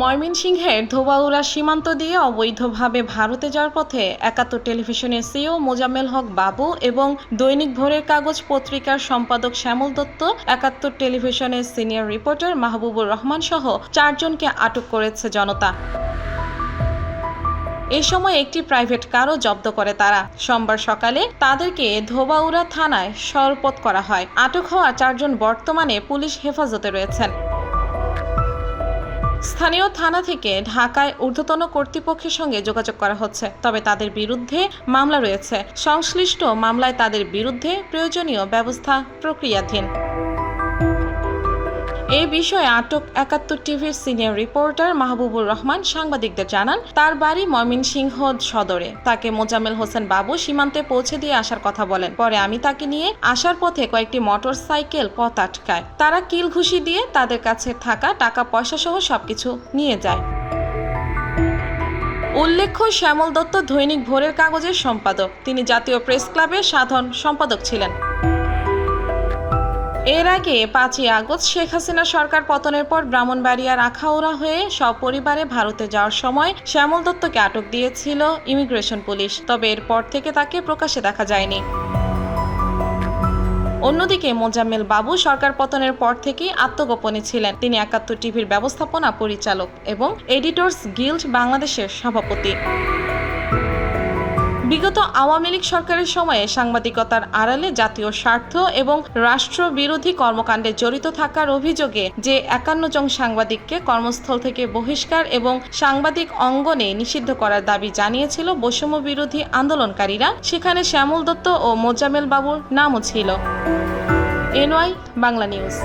ময়মনসিংহের ধোবাউড়া সীমান্ত দিয়ে অবৈধভাবে ভারতে যাওয়ার পথে একাত্তর টেলিভিশনের সিও মোজাম্মেল হক বাবু এবং দৈনিক ভোরের কাগজ পত্রিকার সম্পাদক শ্যামল দত্ত, একাত্তর টেলিভিশনের সিনিয়র রিপোর্টার মাহবুবুর রহমান সহ চারজনকে আটক করেছে জনতা। এ সময় একটি প্রাইভেট কারও জব্দ করে তারা। সোমবার সকালে তাদেরকে ধোবাউড়া থানায় সরপত করা হয়। আটক হওয়া চারজন বর্তমানে পুলিশ হেফাজতে রয়েছেন। স্থানীয় থানা থেকে ঢাকায় ঊর্ধ্বতন কর্তৃপক্ষের সঙ্গে যোগাযোগ করা হচ্ছে, তবে তাদের বিরুদ্ধে মামলা রয়েছে। সংশ্লিষ্ট মামলায় তাদের বিরুদ্ধে প্রয়োজনীয় ব্যবস্থা প্রক্রিয়াধীন। এই বিষয়ে আটক একাত্তর টিভির সিনিয়র রিপোর্টার মাহবুবুর রহমান সাংবাদিকদের জানান, তার বাড়ি ময়মনসিংহ সদরে। তাকে মোজামেল হোসেন বাবু সীমান্তে পৌঁছে দিয়ে আসার কথা বলেন। পরে আমি তাকে নিয়ে আসার পথে কয়েকটি মোটর সাইকেল পথ আটকায়। তারা কিল ঘুষি দিয়ে তাদের কাছে থাকা টাকা পয়সা সহ সবকিছু নিয়ে যায়। উল্লেখ্য, শ্যামল দত্ত দৈনিক ভোরের কাগজের সম্পাদক। তিনি জাতীয় প্রেস ক্লাবের সাধারণ সম্পাদক ছিলেন। এর আগে পাঁচই আগস্ট শেখ হাসিনা সরকার পতনের পর ব্রাহ্মণবাড়িয়ার আখাউড়া হয়ে সপরিবারে ভারতে যাওয়ার সময় শ্যামল দত্তকে আটক দিয়েছিল ইমিগ্রেশন পুলিশ। তবে এরপর থেকে তাকে প্রকাশ্যে দেখা যায়নি। অন্যদিকে মোজাম্মেল বাবু সরকার পতনের পর থেকেই আত্মগোপনে ছিলেন। তিনি একাত্তর টিভির ব্যবস্থাপনা পরিচালক এবং এডিটর্স গিল্ড বাংলাদেশের সভাপতি। বিগত আওয়ামী লীগ সরকারের সময়ে সাংবাদিকতার আড়ালে জাতীয় স্বার্থ এবং রাষ্ট্রবিরোধী কর্মকাণ্ডে জড়িত থাকার অভিযোগে যে একান্ন জন সাংবাদিককে কর্মস্থল থেকে বহিষ্কার এবং সাংবাদিক অঙ্গনে নিষিদ্ধ করার দাবি জানিয়েছিল বৈষম্য বিরোধী আন্দোলনকারীরা। সেখানে শ্যামল দত্ত ও মোজামেল বাবুর নামও ছিল। NY Bangla news.